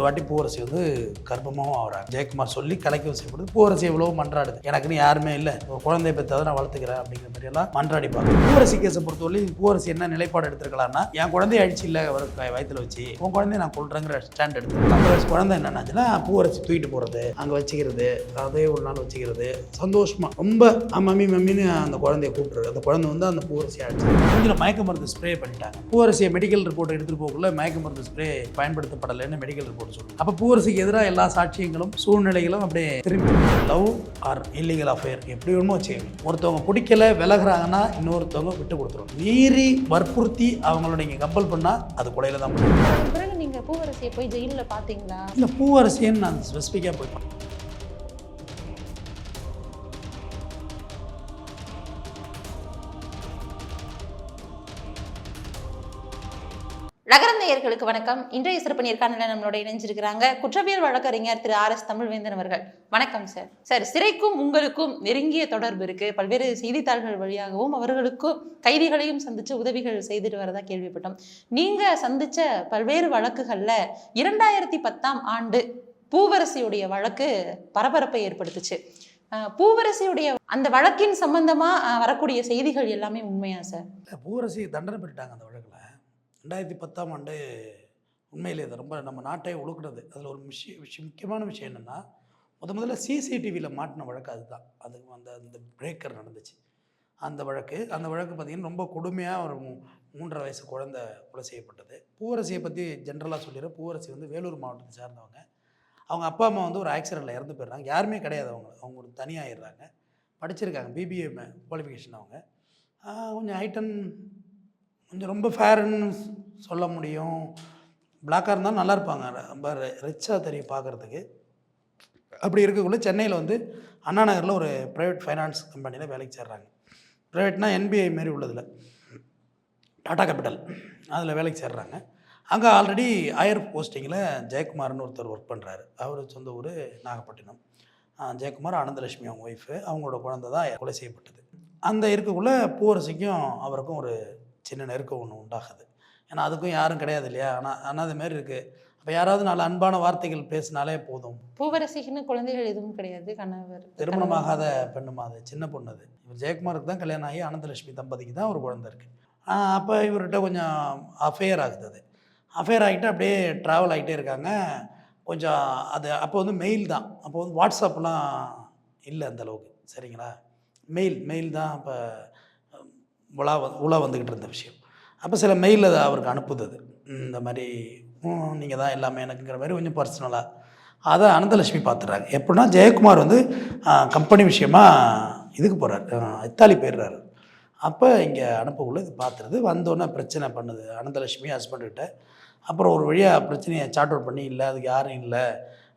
ரெண்டு வாட்டி பூவரசி வந்து கர்ப்பமாகவும் ஆகிறாங்க. ஜெயக்குமார் சொல்லி கலைக்கவும் செய்யப்படுது பூவரசி எவ்வளவோ மன்றாடுது. எனக்குன்னு யாருமே இல்லை. ஒரு குழந்தைய பெற்றாதான் நான் வளர்த்துக்கிறேன் அப்படிங்கிற மாதிரி எல்லாம் மன்றாடிப்பாங்க பூவரசி கேஸை பொறுத்தவரை பூவரசி என்ன நிலைப்பாடு எடுத்திருக்கலாம்னா என் குழந்தைய அழிச்சு இல்லை அவர் க- வச்சு உன் குழந்தைய நான் கொள்றேங்கிற ஸ்டாண்ட் எடுத்து அந்த வயசு குழந்தை என்னன்னாச்சுன்னா பூவரசி தூக்கிட்டு போகிறது அங்கே வச்சுக்கிறது அதே ஒரு நாள் வச்சுக்கிறது சந்தோஷமாக ரொம்ப மம்மி மம்மின்னு அந்த குழந்தைய கூப்பிட்டுருக்கு அந்த குழந்தை வந்து அந்த பூவரசியை அடிச்சு கொஞ்சம் மயக்க மருந்து ஸ்ப்ரே பண்ணிட்டாங்க. பூவரசியை மெடிக்கல் ரிப்போர்ட் எடுத்துகிட்டு போகக்குள்ள மயக்க மருந்து ஸ்ப்ரே பயன்படுத்தப்படலைன்னு மெடிக்கல் ரிப்போர்ட் சொல்லுது அப்போ பூவரசிக்கு எதிராக எல்லா சாட்சியங்களும் சூழ்நிலைகளும் அப்படியே திரும்பி லவ் ஆர் இல்லீகல் அஃபேர் எப்படி வேணுமோ வச்சுக்கோங்க ஒருத்தவங்க பிடிக்கல விலகுறாங்கன்னா இன்னொருத்தவங்க விட்டு கொடுத்துரும். மீறி வற்புறுத்தி அவங்களோட இங்கே கம்பல் பண்ணால் அது கொலையில தான் பிறகு நீங்க பூவரசியை போய் ஜெயில்ல பாத்தீங்களா இல்லை பூவரசின்னு நான் ஸ்பெசிஃபிக்காக போய் நேயர்களுக்கு வணக்கம். இன்றைய சிறப்பு நேர்காணல நம்மளோட இணைஞ்சிருக்கிறாங்க குற்றவியல் வழக்கறிஞர் திரு ஆர் எஸ் தமிழ்வேந்தன் அவர்கள். வணக்கம் சார் சார் சிறைக்கும் உங்களுக்கும் நெருங்கிய தொடர்பு இருக்கு. பல்வேறு செய்தித்தாள்கள் வழியாகவும் அவர்களுக்கும் கைதிகளையும் சந்திச்சு உதவிகள் செய்துட்டு வரதா கேள்விப்பட்டோம். நீங்க சந்திச்ச பல்வேறு வழக்குகள்ல இரண்டாயிரத்தி பத்தாம் ஆண்டு பூவரசியுடைய வழக்கு பரபரப்பை ஏற்படுத்துச்சு. பூவரசியுடைய அந்த வழக்கின் சம்பந்தமா வரக்கூடிய செய்திகள் எல்லாமே உண்மையா சார் பூவரசி தண்டனை பெற்றுட்டாங்க அந்த வழக்கில். ரெண்டாயிரத்தி பத்தாம் ஆண்டு உண்மையிலே இது ரொம்ப நம்ம நாட்டை ஒழுக்குனது. அதில் ஒரு விஷயம் விஷயம் முக்கியமான விஷயம் என்னென்னா முத முதல்ல சிசிடிவியில் மாட்டின வழக்கு அதுதான். அது அந்த அந்த பிரேக்கர் நடந்துச்சு. அந்த வழக்கு அந்த வழக்கு பார்த்திங்கன்னா ரொம்ப கொடுமையாக ஒரு மூன்றரை வயசு குழந்தை கொலை செய்யப்பட்டது. பூவரசியை பற்றி ஜென்ரலாக சொல்லிடுறேன் பூவரசி வந்து வேலூர் மாவட்டத்தை சார்ந்தவங்க. அவங்க அப்பா அம்மா வந்து ஒரு ஆக்சிடெண்ட்டில் இறந்து போயிடுறாங்க. யாருமே கிடையாது அவங்க. அவங்க ஒரு தனியாகிடுறாங்க படிச்சிருக்காங்க. பிபிஏ குவாலிஃபிகேஷன் அவங்க. கொஞ்சம் ஹைட்டன் கொஞ்சம் ரொம்ப ஃபேருன்னு சொல்ல முடியும். பிளாக்காக இருந்தாலும் நல்லா இருப்பாங்க. ரொம்ப ரிச்சாக தெரியும் பார்க்குறதுக்கு. அப்படி இருக்கக்குள்ள சென்னையில் வந்து அண்ணா நகரில் ஒரு ப்ரைவேட் ஃபைனான்ஸ் கம்பெனியில் வேலைக்கு சேர்றாங்க. ப்ரைவேட்னா என்பிஐ மாரி உள்ளதில். டாடா கேபிட்டல் அதில் வேலைக்கு சேர்றாங்க. அங்கே ஆல்ரெடி ஹையர் போஸ்டிங்கில் ஜெயக்குமார்னு ஒருத்தர் ஒர்க் பண்ணுறாரு அவர் சொந்த ஊர் நாகப்பட்டினம். ஜெயக்குமார் ஆனந்தலட்சுமி அவங்க ஒய்ஃபு அவங்களோட குழந்தை தான் கொலை செய்யப்பட்டது. அந்த இருக்கக்குள்ளே பூவரசிக்கும் அவருக்கும் ஒரு சின்ன நெருக்கம் ஒன்று உண்டாகுது. ஏன்னா அதுக்கும் யாரும் கிடையாது இல்லையா? ஆனால் ஆனால் அது மாதிரி இருக்குது அப்போ யாராவது நல்ல அன்பான வார்த்தைகள் பேசினாலே போதும். பூவரசிக்குன்னு குழந்தைகள் எதுவும் கிடையாது கணவர் திருமணமாகாத பெண்ணுமா அது? சின்ன பொண்ணு அது. இவர் ஜெயக்குமாருக்கு தான் கல்யாணம் ஆகி ஆனந்தலட்சுமி தம்பதிக்கு தான் ஒரு குழந்தை இருக்குது அப்போ இவர்கிட்ட கொஞ்சம் அஃபேர் ஆகுது அது. அஃபேர் ஆகிட்டு அப்படியே ட்ராவல் ஆகிட்டே இருக்காங்க. கொஞ்சம் அது அப்போ வந்து மெயில் தான். அப்போ வந்து வாட்ஸ்அப்லாம் இல்லை அந்த அளவுக்கு. சரிங்களா? மெயில் மெயில் தான் அப்போ உலா உலா வந்துக்கிட்டு இருந்த விஷயம். அப்போ சில மெயில் அதை அவருக்கு அனுப்புது அது இந்த மாதிரி நீங்கள் தான் எல்லாமே எனக்குங்கிற மாதிரி கொஞ்சம் பர்சனலாக அதை அனந்தலட்சுமி பார்த்துறாங்க எப்படின்னா ஜெயக்குமார் வந்து கம்பெனி விஷயமா இதுக்கு போகிறார் இத்தாலி போயிடுறாரு. அப்போ இங்கே அனுப்பக்குள்ள இது பார்த்துருது வந்தோடனே பிரச்சனை பண்ணுது. அனந்தலட்சுமி ஹஸ்பண்ட்கிட்ட அப்புறம் ஒரு வழியாக பிரச்சனையை சார்ட் அவுட் பண்ணி இல்லை அதுக்கு யாரும் இல்லை.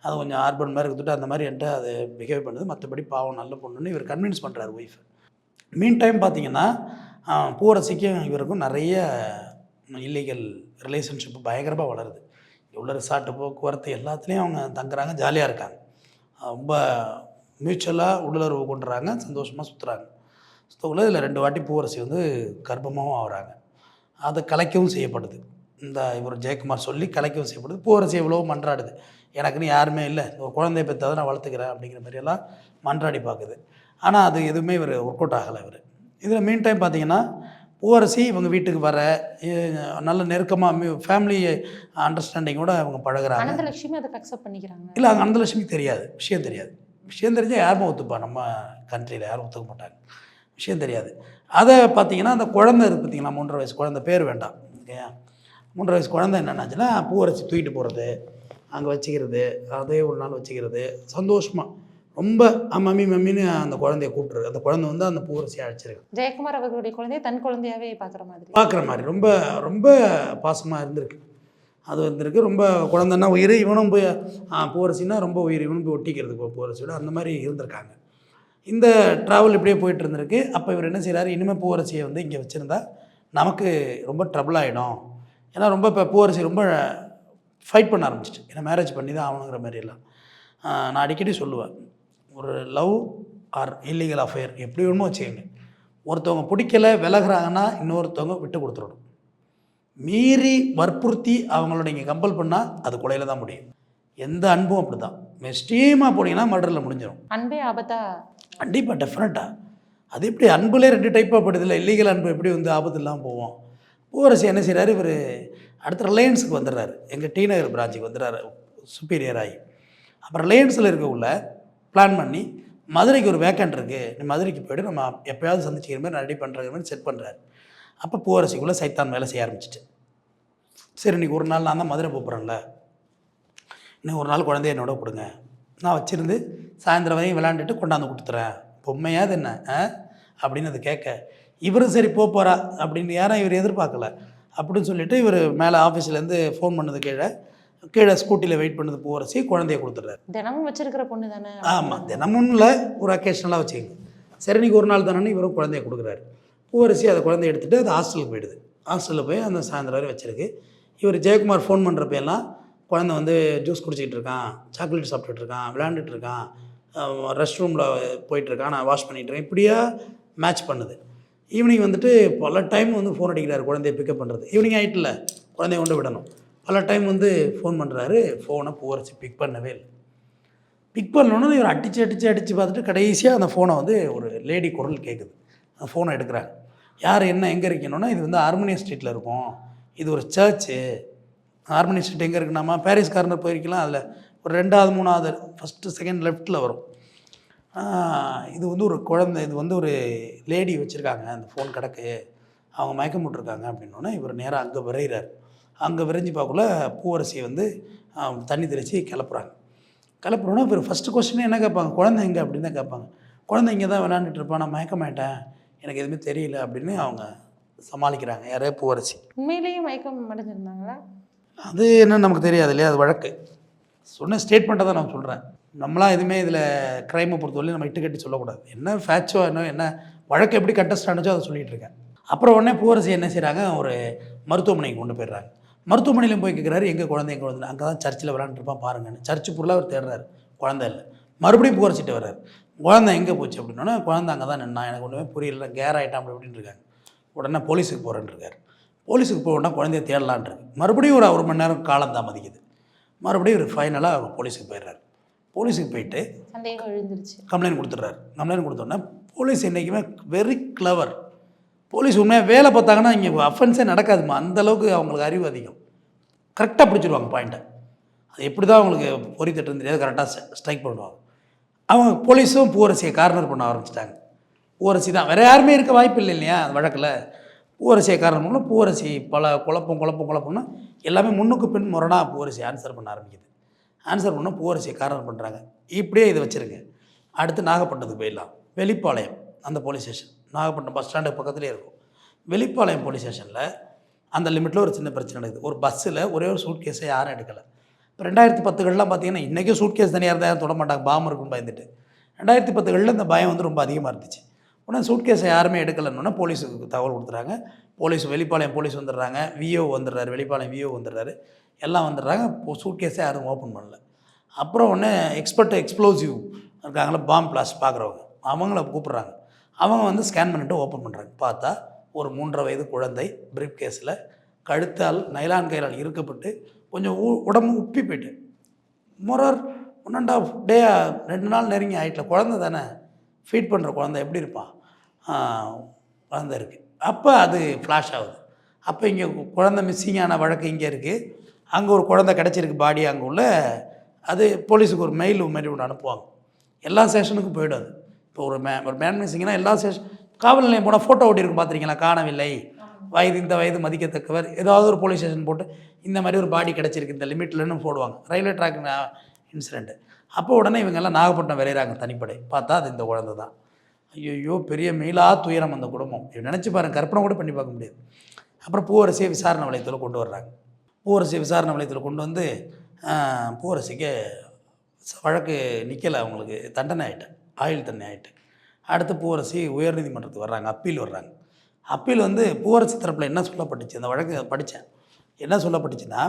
அது கொஞ்சம் ஆர்பன் மாதிரி கொடுத்துட்டு அந்த மாதிரி என்கிட்ட அது பிஹேவ் பண்ணுது. மற்றபடி பாவம் நல்ல பொண்ணுன்னு இவர் கன்வின்ஸ் பண்ணுறாரு ஒய்ஃப் மீன் டைம் பார்த்தீங்கன்னா பூரசிக்கும் பூவரசிக்கும் இவருக்கும் நிறைய இல்லீகல் ரிலேஷன்ஷிப் பயங்கரமாக வளருது. இங்க உள்ள ரிசார்ட்டு போக்குவரத்து எல்லாத்துலேயும் அவங்க தங்குறாங்க ஜாலியாக இருக்காங்க. ரொம்ப மியூச்சுவலாக உள்ளுறவு கொண்டுறாங்க சந்தோஷமாக சுற்றுறாங்க சுற்றக்குள்ள இதில் ரெண்டு வாட்டி பூவரசி வந்து கர்ப்பமாகவும் ஆகுறாங்க. அது கலைக்கவும் செய்யப்படுது. இந்த இவர் ஜெயக்குமார் சொல்லி கலைக்கவும் செய்யப்படுது. பூவரசி எவ்வளோ மன்றாடுது. எனக்குன்னு யாருமே இல்லை. ஒரு குழந்தைய பெற்றாவது நான் வளர்த்துக்கிறேன் அப்படிங்கிற மாதிரியெல்லாம் மன்றாடி பார்க்குது. ஆனால் அது எதுவுமே இவர் ஒர்க் அவுட் ஆகலை இவர். இதில் மீன் டைம் பார்த்தீங்கன்னா பூவரசி இவங்க வீட்டுக்கு வர நல்ல நெருக்கமாக ஃபேமிலி அண்டர்ஸ்டாண்டிங்கோட அவங்க பழகுறாங்க. அனந்தலட்சுமி அதை அக்செப்ட் பண்ணிக்கிறாங்க. இல்லை அங்கே அனந்தலட்சுமி தெரியாது. விஷயம் தெரியாது. விஷயம் தெரிஞ்சால் யாருமே ஒத்துப்பா நம்ம கண்ட்ரியில் யாரும் ஒத்துக்க மாட்டாங்க. விஷயம் தெரியாது. அதை பார்த்தீங்கன்னா அந்த குழந்தை இருக்குது பார்த்தீங்களா மூன்றரை வயசு குழந்தை பேர் வேண்டாம். ஓகேயா மூன்றரை வயசு குழந்தை என்னென்னாச்சுன்னா பூவரசி தூக்கிட்டு போகிறது அங்கே வச்சுக்கிறது அதே ஒரு நாள் வச்சுக்கிறது சந்தோஷமாக ரொம்ப மம்மி மம்மின்னு அந்த குழந்தைய கூப்பிட்றது அந்த குழந்தை வந்து அந்த பூவரசியை அழைச்சிருக்கு ஜெயக்குமார் அவர்களுடைய குழந்தைய தன் குழந்தையாவே பாக்குற மாதிரி. பார்க்குற மாதிரி. ரொம்ப ரொம்ப பாசமாக இருந்திருக்கு. அது வந்திருக்கு. ரொம்ப குழந்தைன்னா உயிர் இவனும் போய் ஆ, பூவரசின்னா ரொம்ப உயிர் இவனும் போய் ஒட்டிக்கிறது பூ- பூவரசியோட அந்த மாதிரி இருந்திருக்காங்க. இந்த ட்ராவல் இப்படியே போயிட்டு இருந்திருக்கு அப்போ இவர் என்ன செய்கிறாரு இனிமேல் பூவரசியை வந்து இங்கே வச்சுருந்தா நமக்கு ரொம்ப ட்ரபிள் ஆகிடும் ஏன்னா ரொம்ப இப்போ பூவரசி ரொம்ப ஃபைட் பண்ண ஆரம்பிச்சிட்டு. ஏன்னா மேரேஜ் பண்ணி தான் ஆகணுங்கிற மாதிரி எல்லாம் நான் அடிக்கடி சொல்லுவேன். ஒரு லவ் ஆர் இல்லீகல் அஃபேர் எப்படி வேணுமோ வச்சுக்கோங்க. ஒருத்தவங்க பிடிக்கல விலகுறாங்கன்னா இன்னொருத்தவங்க விட்டு கொடுத்துடணும். மீறி வற்புறுத்தி அவங்களோட இங்கே கம்பல் பண்ணால் அது கொலையில் தான் முடியும். எந்த அன்பும் அப்படி தான் எக்ஸ்ட்ரீமாக போனீங்கன்னா மர்டரில் முடிஞ்சிடும் அன்பே ஆபத்தா? கண்டிப்பாக டெஃபினட்டாக அது எப்படி அன்புலே ரெண்டு டைப்பாக படுதில்ல இல்லீகல் அன்பு எப்படி வந்து ஆபத்து இல்லாமல் போவோம்? பூவரசி என்ன செய்கிறாரு இவர் அடுத்த ரிலையன்ஸுக்கு வந்துடுறாரு. எங்கள் டி நகர் பிரான்ச்சுக்கு வந்துடுறாரு. சுப்பீரியர் ஆகி. அப்புறம் ரிலையன்ஸில் இருக்க உள்ள பிளான் பண்ணி மதுரைக்கு ஒரு வேக்கண்ட் இருக்குது நீ மதுரைக்கு போய்ட்டு நம்ம எப்போயாவது சந்திச்சிக்கிற மாதிரி நான் ரெடி பண்ணுற மாதிரி செட் பண்ணுறாரு அப்போ பூவரசிக்குள்ளே சைத்தான் வேலை செய்ய ஆரம்பிச்சிட்டு. சரி இன்னைக்கு ஒரு நாள் நான் தான் மதுரை போகிறேன்ல இன்னும் ஒரு நாள் குழந்தைய என்னோட கொடுங்க. நான் வச்சுருந்து சாயந்தரம் வரையும் விளாண்டுட்டு கொண்டாந்து கொடுத்துறேன். பொம்மையாது என்ன ஆ? அப்படின்னு அது கேட்க இவரும் சரி போக போகிறா அப்படின்னு யாரும் இவர் எதிர்பார்க்கல. அப்படின்னு சொல்லிட்டு இவர் மேலே ஆஃபீஸ்லேருந்து ஃபோன் பண்ணது கீழே கீழே ஸ்கூட்டியில் வெயிட் பண்ணது போகிறச்சி குழந்தைய கொடுத்துட்றாரு. தினமும் வச்சிருக்கிற பொண்ணு தானே? ஆமாம் தினமும் இல்லை ஒரு அக்கேஷனலாக வச்சுக்கோங்க. சரி இன்னைக்கு ஒரு நாள் தானே இவரும் குழந்தைய கொடுக்குறாரு. பூவரசி அதை குழந்தைய எடுத்துகிட்டு அது ஹாஸ்டலுக்கு போயிடுது. ஹாஸ்டலில் போய் அந்த சாயந்தரம் வரை வச்சிருக்கு. இவர் ஜெயக்குமார் ஃபோன் பண்ணுறப்ப எல்லாம் குழந்தை வந்து ஜூஸ் குடிச்சிக்கிட்டு இருக்கான் சாக்லேட் சாப்பிட்டுட்டு இருக்கான் விளையாண்டுட்டு இருக்கான் ரெஸ்ட் ரூமில் போயிட்டுருக்கான் நான் வாஷ் பண்ணிட்டு இருக்கேன். இப்படியா மேட்ச் பண்ணுது. ஈவினிங் வந்துட்டு பல டைம் வந்து ஃபோன் அடிக்கிறாரு குழந்தைய பிக்கப் பண்ணுறது ஈவினிங் ஆகிட்டுல குழந்தைய கொண்டு விடணும். பல டைம் வந்து ஃபோன் பண்ணுறாரு ஃபோனை பூவரசி பிக் பண்ணவே இல்லை. பிக் பண்ணணுன்னு இவர் அடித்து அடித்து அடித்து பார்த்துட்டு கடைசியாக அந்த ஃபோனை வந்து ஒரு லேடி குரல் கேட்குது. அந்த ஃபோனை எடுக்கிறாங்க. யார் என்ன எங்கே இருக்கணும்னா இது வந்து ஹார்மோனியம் ஸ்ட்ரீட்டில் இருக்கும். இது ஒரு சர்ச்சு ஹார்மோனியம் ஸ்ட்ரீட் எங்கே இருக்குனாமா பாரிஸ் கார்னர் போயிருக்கலாம். அதில் ஒரு ரெண்டாவது மூணாவது ஃபஸ்ட்டு செகண்ட் லெஃப்ட்டில் வரும். இது வந்து ஒரு குழந்தை இது வந்து ஒரு லேடி வச்சுருக்காங்க. அந்த ஃபோன் கிடக்கு. அவங்க மயக்கம் போட்டிருக்காங்க அப்படின்னோடனே இவர் நேராக அங்கே விரைகிறார் அங்கே விரைஞ்சு பார்க்கல பூவரசியை வந்து தண்ணி தெளித்து கிளப்புறாங்க. கிளப்புறோன்னா இவர் ஃபஸ்ட்டு கொஸ்டினே என்ன கேட்பாங்க? குழந்தை எங்கே? அப்படின்னு தான் கேட்பாங்க. குழந்தை இங்கே தான் விளாண்டுட்டு இருப்பான் நான் மயக்க மாட்டேன் எனக்கு எதுவுமே தெரியல அப்படின்னு அவங்க சமாளிக்கிறாங்க. யாரே பூவரசி. உண்மையிலேயே மயக்கம் அடைஞ்சிருந்தாங்களா? அது என்னன்னு நமக்கு தெரியாது இல்லையா? அது வழக்கு. சொன்ன ஸ்டேட்மெண்ட்டை தான் நான் சொல்கிறேன் நம்மளாம் எதுவுமே இதில் க்ரைமை பொறுத்தவரையும் நம்ம இட்டு கட்டி சொல்லக்கூடாது. என்ன ஃபேக்சோ என்ன என்ன வழக்கு எப்படி கண்டஸ்ட் ஆனச்சோ அதை சொல்லிட்டு இருக்கேன். அப்புறம் உடனே பூவரசி என்ன செய்கிறாங்க ஒரு மருத்துவமனைக்கு கொண்டு போயிடுறாங்க. மருத்துவமனையிலும் போய் கேட்குறாரு எங்கே குழந்தை எங்கே குழந்தை அங்கே தான் சர்ச்சில் விளாண்டுருப்பான் பாருங்கன்னு. சர்ச்சு ஃபுல்லாக அவர் தேடுறாரு. குழந்தை இல்லை. மறுபடியும் பூவரசிட்டு வர்றாரு. குழந்தை எங்கே போச்சு அப்படின்னா குழந்தை அங்கே தான் நின்னா எனக்கு ஒன்றுமே புரியல கேர் ஆகிட்டான் அப்படி இப்படின்னு இருக்காங்க. உடனே போலீஸுக்கு போகிறேன்னு இருக்காரு. போலீஸுக்கு போகணுன்னா குழந்தைய தேடலான் இருக்கு. மறுபடியும் ஒரு ஒரு மணி நேரம் காலம் தாமதிக்குது. மறுபடியும் ஒரு ஃபைனலாக போலீஸுக்கு போயிடுறாரு. போலீஸுக்கு போயிட்டு கம்ப்ளைண்ட் கொடுத்துட்றாரு. கம்ப்ளைண்ட் கொடுத்தோன்னே போலீஸ் என்றைக்குமே வெரி கிளவர் போலீஸ் உண்மையாக வேலை பார்த்தாங்கன்னா இங்கே அஃபென்ஸே நடக்காதுமா. அந்த அளவுக்கு அவங்களுக்கு அறிவு அதிகம். கரெக்டாக பிடிச்சிருவாங்க பாயிண்ட்டை அது எப்படி தான் அவங்களுக்கு பொறி தட்டுன்னு தெரியாது. கரெக்டாக ஸ்ட்ரைக் பண்ணுவாங்க. அவங்க போலீஸும் பூவரசியை கார்னர் பண்ண ஆரம்பிச்சிட்டாங்க. பூவரசி தான். வேறு யாருமே இருக்க வாய்ப்பு இல்லை இல்லையா? அந்த வழக்கில். பூவரசியை காரணம் பண்ணால் பூவரசி பல குழப்பம் குழப்பம் குழப்பம்னா எல்லாமே முன்னுக்கு பின் முரணாக பூவரசி ஆன்சர் பண்ண ஆரம்பிக்குது. ஆன்சர் பண்ணால் பூவரசியை கார்னர் பண்ணுறாங்க இப்படியே இதை வச்சுருங்க. அடுத்து நாகப்பட்டினத்துக்கு போயிடலாம். வெளிப்பாளையம் அந்த police station Nagapattinam bus stand பக்கத்துலேயே இருக்கும். வெளிப்பாளையம் போலீஸ் ஸ்டேஷனில் அந்த லிமிட்டில் ஒரு சின்ன பிரச்சனை நடக்குது. ஒரு பஸ்ஸில் ஒரே ஒரு சூட் கேஸை யாரும் எடுக்கலை. இப்போ ரெண்டாயிரத்தி பத்துகள்லாம் பார்த்தீங்கன்னா இன்றைக்கும் சூட் கேஸ் தனியாக இருந்தால் யாரும் தொட மாட்டாங்க. பாம்பு இருக்குன்னு பயந்துட்டு. ரெண்டாயிரத்தி பத்துகளில் இந்த பயம் வந்து ரொம்ப அதிகமாக இருந்துச்சு. உடனே சூட் கேஸை யாருமே எடுக்கலைன்னா போலீஸுக்கு தகவல் கொடுத்துறாங்க. போலீஸ் வெளிப்பாளையம் போலீஸ் வந்துடுறாங்க. விஓ வந்துடுறாரு. வெளிப்பாளையம் விஓ வந்துடுறாரு. எல்லாம் வந்துடுறாங்க. சூட் கேஸே யாரும் ஓப்பன் பண்ணல. அப்புறம் ஒன்று எக்ஸ்பர்ட் எக்ஸ்ப்ளோசிவ் இருக்காங்களா பாம் பிளாஸ்ட் பார்க்குறவங்க அவங்கள கூப்பிட்றாங்க. அவங்க வந்து ஸ்கேன் பண்ணிட்டு ஓப்பன் பண்ணுறாங்க பார்த்தா ஒரு மூன்றரை வயது குழந்தை பிரீப் கேஸில் கழுத்தால் நைலான் கையால் இருக்கப்பட்டு கொஞ்சம் உடம்பு உப்பி போயிட்டு. முரர் ஒன் அண்ட் ஆஃப் டே ரெண்டு நாள் நெருங்கி ஆயிட்டல. குழந்தை தானே? ஃபீட் பண்ணுற குழந்தை எப்படி இருப்பான் குழந்த குழந்தை இருக்குது அப்போ அது ஃப்ளாஷ் ஆகுது. அப்போ இங்கே குழந்தை மிஸ்ஸிங்கான வழக்கு இங்கே இருக்குது அங்கே ஒரு குழந்தை கிடச்சிருக்கு பாடி அங்கே உள்ள. அது போலீஸுக்கு ஒரு மெயில் மாதிரி ஒன்று அனுப்புவாங்க. எல்லா ஸ்டேஷனுக்கும் போயிடும் அது. இப்போ ஒரு மே ஒரு மேன் சிங்கினா எல்லா ஸ்டேஷன் காவல் நிலையம் போனால் ஃபோட்டோ ஓட்டியிருக்கு பார்த்துருக்கீங்களா காணவில்லை. வயது இந்த வயது மதிக்கத்தக்கவர். ஏதாவது ஒரு போலீஸ் ஸ்டேஷன் போட்டு இந்த மாதிரி ஒரு பாடி கிடச்சிருக்கு இந்த லிமிட்லன்னு போடுவாங்க. ரயில்வே ட்ராக் இன்சிடெண்ட்டு அப்போ உடனே இவங்கெல்லாம் நாகப்பட்டினம் விரைகிறாங்க தனிப்படை. பார்த்தா அது இந்த குழந்தை தான். ஐயோ பெரிய மேலா துயரம் அந்த குடும்பம். இவன் நினச்சி பாருங்க கற்பனை கூட பண்ணி பார்க்க முடியாது. அப்புறம் பூவரசியை விசாரணை வளையத்தில் கொண்டு வர்றாங்க. பூவரசியை விசாரணை வளையத்தில் கொண்டு வந்து பூவரசிக்கு ச- வழக்கு நிற்கலை அவங்களுக்கு தண்டனை ஆகிட்டேன் ஆயுள் தண்ணி ஆகிட்டு அடுத்து பூவரசி உயர்நீதிமன்றத்துக்கு வர்றாங்க அப்பீல் வர்றாங்க. அப்பீல் வந்து பூவரசி தரப்பில் என்ன சொல்லப்பட்டுச்சு? அந்த வழக்கு படித்தேன். என்ன சொல்லப்பட்டுச்சுன்னா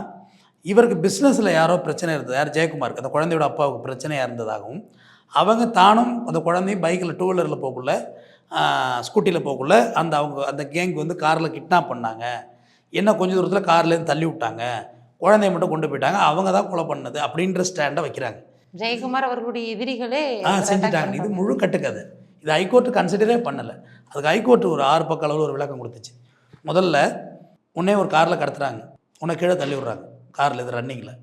இவருக்கு பிஸ்னஸில் யாரோ பிரச்சனை இருந்தது? யார் ஜெயக்குமாருக்கு. அந்த குழந்தையோட அப்பாவுக்கு பிரச்சனையாக இருந்ததாகவும் அவங்க தானும் அந்த குழந்தையும் பைக்கில் டூ வீலரில் போகக்குள்ள ஸ்கூட்டியில் போகக்குள்ள அந்த அவங்க அந்த கேங் வந்து காரில் கிட்னாப் பண்ணாங்க. என்ன கொஞ்சம் தூரத்தில் கார்லேருந்து தள்ளி விட்டாங்க. குழந்தைய மட்டும் கொண்டு போயிட்டாங்க. அவங்க தான் கொலை பண்ணது அப்படின்ற ஸ்டாண்டை வைக்கிறாங்க. ஜெயக்குமார் அவர்களுடைய எதிரிகளே ஆ செஞ்சுட்டாங்க. இது. முழு கட்டுக்கதை. இது ஹைகோர்ட்டு கன்சிடரே பண்ணலை. அதுக்கு ஹைகோர்ட் ஒரு ஆறு பக்க அளவில் ஒரு விளக்கம் கொடுத்துச்சு. முதல்ல உன்னே ஒரு காரில் கடத்துறாங்க. உன்னை கீழே தள்ளி விட்றாங்க. காரில் இது ரன்னிங்கில்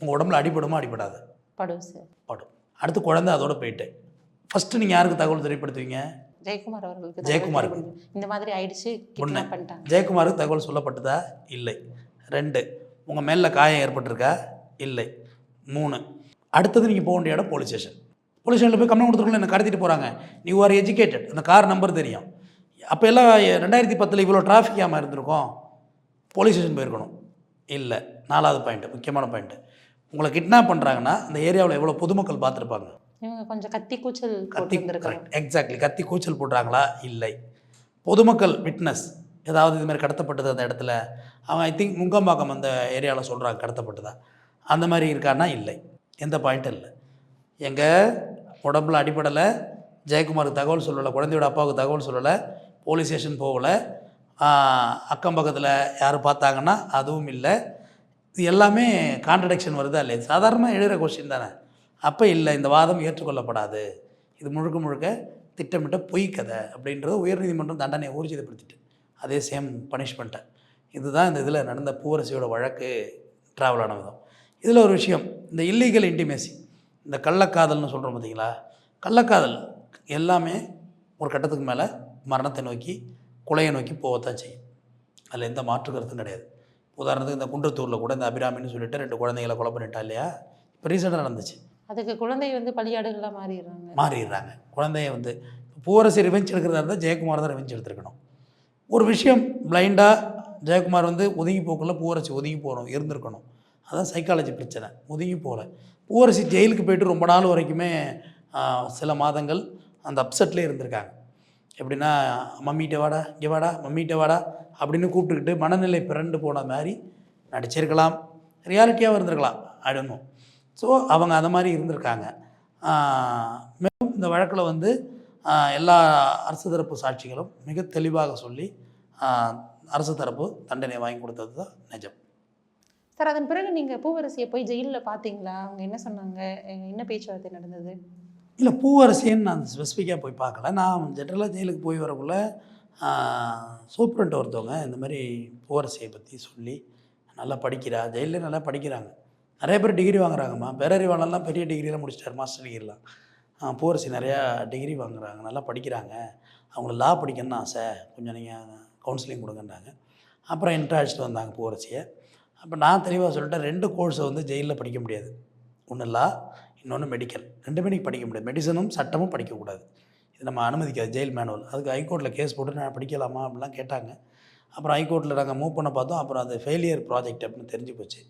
உங்கள் உடம்புல அடிபடுமா அடிபடாது? படும் சார் படும். அடுத்து குழந்தை அதோட போயிட்டு. ஃபஸ்ட்டு நீங்கள் யாருக்கு தகவல் தெரியப்படுத்துவீங்க? ஜெயக்குமார் அவர்களுக்கு தெரிவிக்கணும். இந்த மாதிரி ஆயிடுச்சு பண்ணிட்டாங்க. ஜெயக்குமாருக்கு தகவல் சொல்லப்பட்டதா? இல்லை. ரெண்டு உங்கள் மேலில் காயம் ஏற்பட்டிருக்கா? இல்லை. மூணு அடுத்தது நீங்கள் போக வேண்டிய இடம் போலீஸ் ஸ்டேஷன் போலீஸ் ஸ்டேஷனில் போய் கம்ப்ளைண்ட் கொடுத்துருக்கல என்ன கடத்திட்டு போகிறாங்க நீ ஆர் எஜுகேட்டட் அந்த கார் நம்பர் தெரியும். அப்போ எல்லாம் ரெண்டாயிரத்தி பத்தில் இவ்வளோ டிராஃபிக் ஆகாமல் இருந்திருக்கும். போலீஸ் ஸ்டேஷன் போயிருக்கணும். இல்லை நாலாவது பாயிண்ட்டு முக்கியமான பாயிண்ட்டு உங்களை கிட்னாப் பண்ணுறாங்கன்னா அந்த ஏரியாவில் எவ்வளோ பொதுமக்கள் பார்த்துருப்பாங்க? இவங்க கொஞ்சம் கத்தி கூச்சல் கத்தி எக்ஸாக்ட்லி கத்தி கூச்சல் போடுறாங்களா? இல்லை. பொதுமக்கள் விட்னஸ் ஏதாவது இது மாதிரி கடத்தப்பட்டது அந்த இடத்துல? அவங்க ஐ திங்க் முங்கம்பாக்கம் அந்த ஏரியாவில் சொல்கிறாங்க கடத்தப்பட்டதா? அந்த மாதிரி இருக்கான்னா இல்லை. எந்த பாயிண்ட்டும் இல்லை. எங்கள் உடம்புல அடிப்படலை ஜெயக்குமாருக்கு தகவல் சொல்லலை குழந்தையோட அப்பாவுக்கு தகவல் சொல்லலை போலீஸ் ஸ்டேஷன் போகலை அக்கம் பக்கத்தில் யார் பார்த்தாங்கன்னா அதுவும் இல்லை. இது எல்லாமே கான்ட்ரடிக்ஷன் வருதா இல்லை சாதாரணமாக எழுகிற கொஸ்டின் தானே. அப்போ இல்லை இந்த வாதம் ஏற்றுக்கொள்ளப்படாது. இது முழுக்க முழுக்க திட்டமிட்ட பொய் கதை அப்படின்றத உயர்நீதிமன்றம் தண்டனையை ஊர்ஜிதப்படுத்திட்டு அதே சேம் பனிஷ்மெண்ட்டை இதுதான் இந்த இதில் நடந்த பூவரசியோட வழக்கு ட்ராவல் ஆன விதம் இதில் ஒரு விஷயம் இந்த இல்லீகல் இன்டிமேசி இந்த கள்ளக்காதல்னு சொல்கிறோம் பார்த்தீங்களா? கள்ளக்காதல் எல்லாமே ஒரு கட்டத்துக்கு மேலே மரணத்தை நோக்கி கொலையை நோக்கி போகத்தான் செய்யும். அதில் எந்த மாற்று கருத்தும் கிடையாது. உதாரணத்துக்கு இந்த குன்றத்தூரில் கூட இந்த அபிராமின்னு சொல்லிட்டு ரெண்டு குழந்தைகளை கொலை பண்ணிட்டா இல்லையா? இப்போ ரீசெண்டாக நடந்துச்சு. அதுக்கு குழந்தை வந்து பலியாடுகளா மாறிடுறாங்க. மாறிடுறாங்க. குழந்தைய வந்து பூவரசி ரிவெஞ்ச் எடுக்கிறதா இருந்தால் ஜெயக்குமார் தான் ரிவெஞ்ச் எடுத்திருக்கணும். ஒரு விஷயம் பிளைண்டாக ஜெயக்குமார் வந்து ஒதுங்கி போக்குள்ள பூவரசி ஒதுங்கி போகணும் இருந்திருக்கணும். அதான் சைக்காலஜி பிரச்சனை. ஒதுங்கி போகல. பூவரசி ஜெயிலுக்கு போயிட்டு ரொம்ப நாள் வரைக்குமே சில மாதங்கள் அந்த அப்செட்லேயே இருந்திருக்காங்க. எப்படின்னா மம்மிகிட்ட வாடா இங்கே வாடா மம்மிகிட்ட வாடா அப்படின்னு கூப்பிட்டுக்கிட்டு மனநிலை பிறண்டு போன மாதிரி நடிச்சிருக்கலாம். ரியாலிட்டியாகவும் இருந்திருக்கலாம். அடுணும் ஸோ அவங்க அந்த மாதிரி இருந்திருக்காங்க. மேலும் இந்த வழக்கில் வந்து எல்லா அரசு தரப்பு சாட்சிகளும் மிக தெளிவாக சொல்லி அரசு தரப்பு தண்டனை வாங்கி கொடுத்தது தான் நிஜம். சார் அதன் பிறகு நீங்கள் பூவரசியை போய் ஜெயிலில் பார்த்தீங்களா? அவங்க என்ன சொன்னாங்க? என்ன பேச்சுவார்த்தை நடந்தது? இல்லை பூவரசின்னு நான் ஸ்பெசிஃபிக்காக போய் பார்க்கல. நான் ஜென்ரலாக ஜெயிலுக்கு போய் வரக்குள்ள சூப்பரண்ட் ஒருத்தவங்க இந்த மாதிரி பூவரசியை பற்றி சொல்லி நல்லா படிக்கிறா ஜெயிலில் நல்லா படிக்கிறாங்க. நிறைய பேர் டிகிரி வாங்குறாங்கம்மா. பேரறிவாளெல்லாம் பெரிய டிகிரிலாம் முடிச்சிட்டார் மாஸ்டர் டிகிரிலாம் பூவரசி நிறையா டிகிரி வாங்குறாங்க நல்லா படிக்கிறாங்க. அவங்கள லா படிக்கணும்னு ஆசை. கொஞ்சம் நீங்கள் கவுன்சிலிங் கொடுங்கன்றாங்க. அப்புறம் என்ட்ரு வந்தாங்க பூவரசியை. அப்போ நான் தெளிவாக சொல்லிட்டேன் ரெண்டு கோர்ஸை வந்து ஜெயிலில் படிக்க முடியாது. ஒன்று லா இன்னொன்று மெடிக்கல் ரெண்டுமே நீங்கள் படிக்க முடியாது. மெடிசனும் சட்டமும் படிக்கக்கூடாது இது நம்ம அனுமதிக்காது ஜெயில் மேனுவல் அதுக்கு ஹைகோர்ட்டில் கேஸ் போட்டு நான் படிக்கலாமா அப்படிலாம் கேட்டாங்க. அப்புறம் ஹைகோர்ட்டில் நாங்கள் மூவ் பண்ண பார்த்தோம். அப்புறம் அது ஃபெயிலியர் ப்ராஜெக்ட் அப்படின்னு தெரிஞ்சு போச்சு.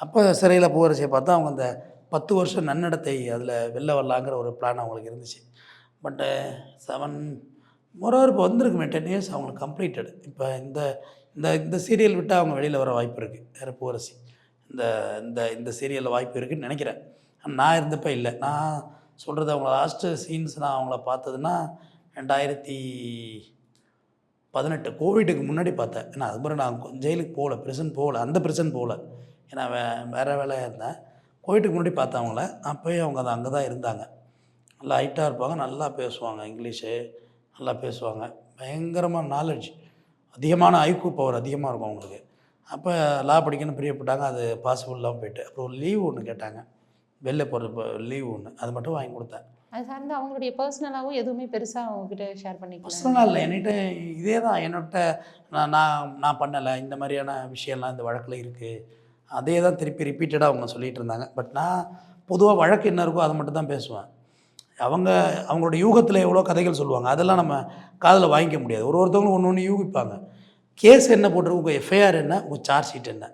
அப்போ சிறையில் பூவரசியை பார்த்தா அவங்க அந்த பத்து வருஷம் நன்னடத்தை அதில் வெளில வரலாங்கிற ஒரு பிளான் அவங்களுக்கு இருந்துச்சு. பட்டு செவன் மொரோவர் இப்போ வந்திருக்குமே டென் இயர்ஸ் அவங்களுக்கு கம்ப்ளீட்டட் இப்போ இந்த இந்த இந்த சீரியல் விட்டால் அவங்க வெளியில் வர வாய்ப்பு இருக்குது வேறு பூரசி இந்த இந்த இந்த சீரியலில் வாய்ப்பு இருக்குதுன்னு நினைக்கிறேன். நான் இருந்தப்போ இல்லை. நான் சொல்கிறது அவங்க லாஸ்ட்டு சீன்ஸ் நான் அவங்கள பார்த்ததுன்னா ரெண்டாயிரத்தி பதினெட்டு கோவிட்டுக்கு முன்னாடி பார்த்தேன். ஏன்னா அது மாதிரி நான் ஜெயிலுக்கு போகல. பிரசன் போகல. அந்த பிரசன் போகல. ஏன்னா வே வேறு வேலையாக இருந்தேன். கோவிட்டுக்கு முன்னாடி பார்த்தேன் அவங்கள. அப்போயே அவங்க அது அங்கே தான் இருந்தாங்க. நல்லா ஹைட்டாக இருப்பாங்க. நல்லா பேசுவாங்க. இங்கிலீஷு நல்லா பேசுவாங்க. பயங்கரமாக நாலேஜ் அதிகமான ஐக்கூ பவர் அதிகமாக இருக்கும் அவங்களுக்கு. அப்போ லா படிக்கணும்னு பிரியப்பட்டாங்க அது பாசிபிள் இல்லாமல் போயிட்டு. அப்புறம் ஒரு லீவ் ஒன்று கேட்டாங்க. வெளில போகிற லீவ் ஒன்று அது மட்டும் வாங்கி கொடுத்தேன். அது சார்ந்து அவங்களுடைய பர்சனலாகவும் எதுவுமே பெருசா அவங்க கிட்ட ஷேர் பண்ணிக்கலாம் பர்சனலாக இல்லை. என்கிட்ட இதே தான். என்னோட நான் நான் நான் பண்ணலை. இந்த மாதிரியான விஷயம்லாம் இந்த வழக்கில் இருக்குது அதே தான் திருப்பி ரிப்பீட்டடாக அவங்க சொல்லிகிட்டு இருந்தாங்க. பட் நான் பொதுவாக வழக்கு என்ன இருக்கோ அதை மட்டும் தான் பேசுவேன். அவங்க அவங்களோட யூகத்தில் எவ்வளோ கதைகள் சொல்லுவாங்க அதெல்லாம் நம்ம காதில் வாங்கிக்க முடியாது. ஒரு ஒருத்தவங்களும் ஒன்று ஒன்று யூகிப்பாங்க. கேஸ் என்ன போட்டிருக்கு? உங்கள் எஃப்ஐஆர் என்ன? உங்கள் சார்ஜ் ஷீட் என்ன?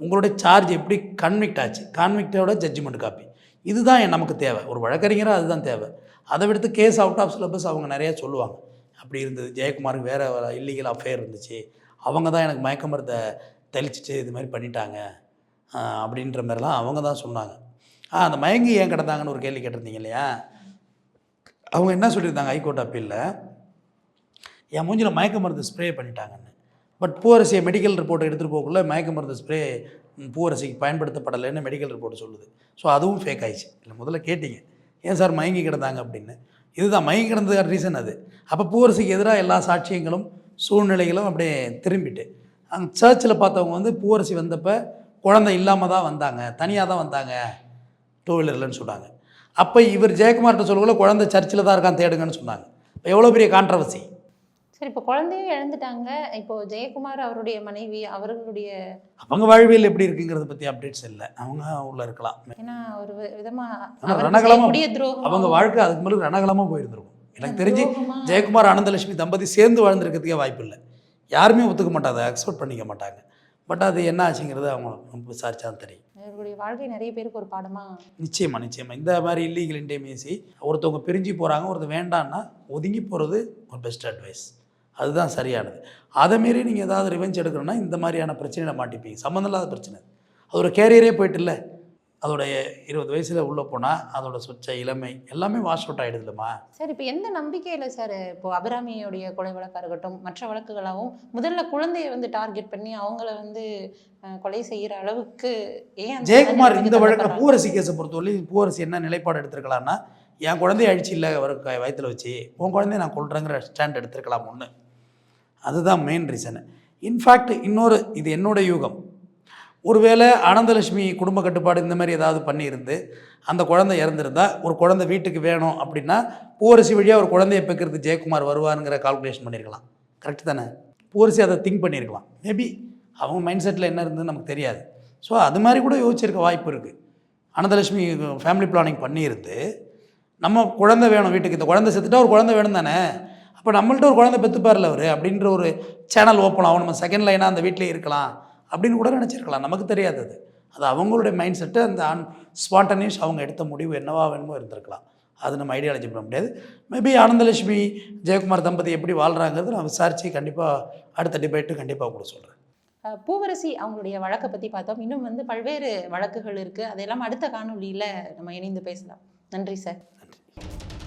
உங்களுடைய சார்ஜ் எப்படி கன்விக்ட் ஆச்சு? கான்விக்டோட ஜட்ஜ்மெண்ட் காப்பி இதுதான் நமக்கு தேவை. ஒரு வழக்கறிஞராக அதுதான் தேவை. அதை விடுத்து கேஸ் அவுட் ஆஃப் சிலபஸ் அவங்க நிறையா சொல்லுவாங்க. அப்படி இருந்தது. ஜெயக்குமாருக்கு வேறு இல்லீகல் அஃபேர் இருந்துச்சு. அவங்க தான் எனக்கு மயக்க மருந்தை தெளிச்சிட்டு இது மாதிரி பண்ணிட்டாங்க. அப்படின்ற மாதிரிலாம் அவங்க தான் சொன்னாங்க. ஆ அந்த மயங்கி ஏன் கிடந்தாங்கன்னு ஒரு கேள்வி கேட்டிருந்தீங்க இல்லையா? அவங்க என்ன சொல்லியிருந்தாங்க? ஹைகோர்ட் அப்பீலில் என் மூஞ்சில் மயக்க மருந்து ஸ்ப்ரே பண்ணிட்டாங்கன்னு. பட் பூவரசியை மெடிக்கல் ரிப்போர்ட் எடுத்துகிட்டு போகக்குள்ள மயக்க மருந்து ஸ்ப்ரே பூவரசிக்கு பயன்படுத்தப்படலைன்னு மெடிக்கல் ரிப்போர்ட் சொல்லுது. ஸோ அதுவும் ஃபேக் ஆயிடுச்சு. இல்லை முதல்ல கேட்டீங்க. ஏன் சார் மயங்கி கிடந்தாங்க? அப்படின்னு. இதுதான் மயங்கி கிடந்ததுக்கான ரீசன் அது. அப்போ பூவரசிக்கு எதிராக எல்லா சாட்சியங்களும் சூழ்நிலைகளும் அப்படியே திரும்பிட்டு அங்கே சர்ச்சில் பார்த்தவங்க வந்து பூவரசி வந்தப்போ குழந்தை இல்லாமல் தான் வந்தாங்க. தனியாக தான் வந்தாங்க. டூ வீலர்லன்னு சொன்னாங்க அப்போ இவர் ஜெயக்குமார்கிட்ட சொல்லக்குள்ள குழந்தை சர்ச்சில் தான் இருக்கான் தேடுங்கன்னு சொன்னாங்க. இப்போ எவ்வளோ பெரிய கான்ட்ரவர்சி சரி இப்போ குழந்தையும் இழந்துட்டாங்க. இப்போ ஜெயக்குமார் அவருடைய மனைவி அவர்களுடைய அவங்க வாழ்வியல் எப்படி இருக்குங்கிறத பற்றி அப்டேட்ஸ் இல்லை. அவங்க உள்ள இருக்கலாம். ஏன்னா ஒரு வி- விதமா ஆனா அவருக்கு ரணகளமா செய்யக்கூடிய துரோகம். அவங்க வாழ்க்கை அதுக்கு மேலே ரணகலமாக போயிருந்திருக்கும். எனக்கு தெரிஞ்சு ஜெயக்குமார் ஆனந்தலட்சுமி தம்பதி சேர்ந்து வாழ்ந்திருக்கிறதுக்கே வாய்ப்பு இல்லை. யாருமே ஒத்துக்க மாட்டாங்க அக்செப்ட் பண்ணிக்க மாட்டாங்க. பட் அது என்ன ஆச்சுங்கிறது அவங்க விசாரிச்சா தெரியும். இவர்களுடைய வாழ்க்கை நிறைய பேருக்கு ஒரு பாடமா? நிச்சயமா நிச்சயமா. இந்த மாதிரி இல்லீகல் இன்டேமியசி ஒருத்தவங்க பிரிஞ்சு போகிறாங்க ஒருத்தர் வேண்டான்னா ஒதுங்கி போகிறது ஒரு பெஸ்ட் அட்வைஸ் அதுதான் சரியானது. அதை மீறி நீங்கள் ஏதாவது ரிவெஞ்ச் எடுக்கணும்னா இந்த மாதிரியான பிரச்சனையில மாட்டிப்பீங்க. சம்மந்தம் இல்லாத பிரச்சனை. அது ஒரு கேரியரே போயிட்டு இல்லை. அதோடைய இருபது வயசில் உள்ளே போனால் அதோட சொச்ச இளமை எல்லாமே வாஷ் அவுட் ஆகிடுதுலம்மா சார் இப்போ எந்த நம்பிக்கையில சார் இப்போ அபிராமியுடைய கொலை வழக்கா இருக்கட்டும் மற்ற வழக்குகளாகவும் முதல்ல குழந்தையை வந்து டார்கெட் பண்ணி அவங்கள வந்து கொலை செய்யற அளவுக்கு ஏன் ஜெயக்குமார் இந்த வழக்கில்? பூவரசி கேஸை பொறுத்தவரை பூவரசி என்ன நிலைப்பாடு எடுத்திருக்கலாம்னா என் குழந்தைய அழிச்சு இல்லை அவர் வயித்துல வச்சு உன் குழந்தைய நான் கொள்றேங்கிற ஸ்டாண்ட் எடுத்திருக்கலாம் ஒன்று அதுதான் மெயின் ரீசனு இன்ஃபேக்ட் இன்னொரு இது என்னோட யூகம். ஒருவேளை ஆனந்தலட்சுமி குடும்ப கட்டுப்பாடு இந்த மாதிரி ஏதாவது பண்ணியிருந்து அந்த குழந்தை இறந்துருந்தா ஒரு குழந்தை வீட்டுக்கு வேணும் அப்படின்னா பூவரசி வழியாக ஒரு குழந்தைய பெக்கிறதுக்கு ஜெயக்குமார் வருவாருங்கிற கால்குலேஷன் பண்ணியிருக்கலாம் கரெக்ட் தானே? பூவரசி அதை திங்க் பண்ணியிருக்கலாம் மேபி அவங்க மைண்ட் செட்டில் என்ன இருந்ததுன்னு நமக்கு தெரியாது. ஸோ அது மாதிரி கூட யோசிச்சிருக்க வாய்ப்பு இருக்குது அனந்தலட்சுமி ஃபேமிலி பிளானிங் பண்ணியிருந்து நம்ம குழந்தை வேணும் வீட்டுக்கு. இந்த குழந்தை செத்துட்டா ஒரு குழந்தை வேணும் தானே? அப்போ நம்மள்ட்ட ஒரு குழந்தை பெற்றுப்பார்ல அவர் அப்படின்ற ஒரு சேனல் ஓப்பன் ஆகும். நம்ம செகண்ட் லைனாக அந்த வீட்டிலே இருக்கலாம். அப்படின்னு கூட நினச்சிருக்கலாம். நமக்கு தெரியாது அது. அது அவங்களுடைய மைண்ட் செட்டு அந்த அன் ஸ்பான்டனியஸ் அவங்க எடுத்த முடிவு என்னவா வேணுமோ இருந்திருக்கலாம். அது நம்ம ஐடியாலஜி பண்ண முடியாது. மேபி ஆனந்தலட்சுமி ஜெயக்குமார் தம்பதி எப்படி வாழ்கிறாங்கிறது நான் விசாரித்து கண்டிப்பாக அடுத்த டிபேட்டு கண்டிப்பாக கூட சொல்கிறேன் பூவரசி அவங்களுடைய வழக்கை பத்தி பார்த்தோம். இன்னும் வந்து பல்வேறு வழக்குகள் இருக்கு. அதையெல்லாம் அடுத்த காணொளியில நம்ம இணைந்து பேசலாம். நன்றி சார். நன்றி.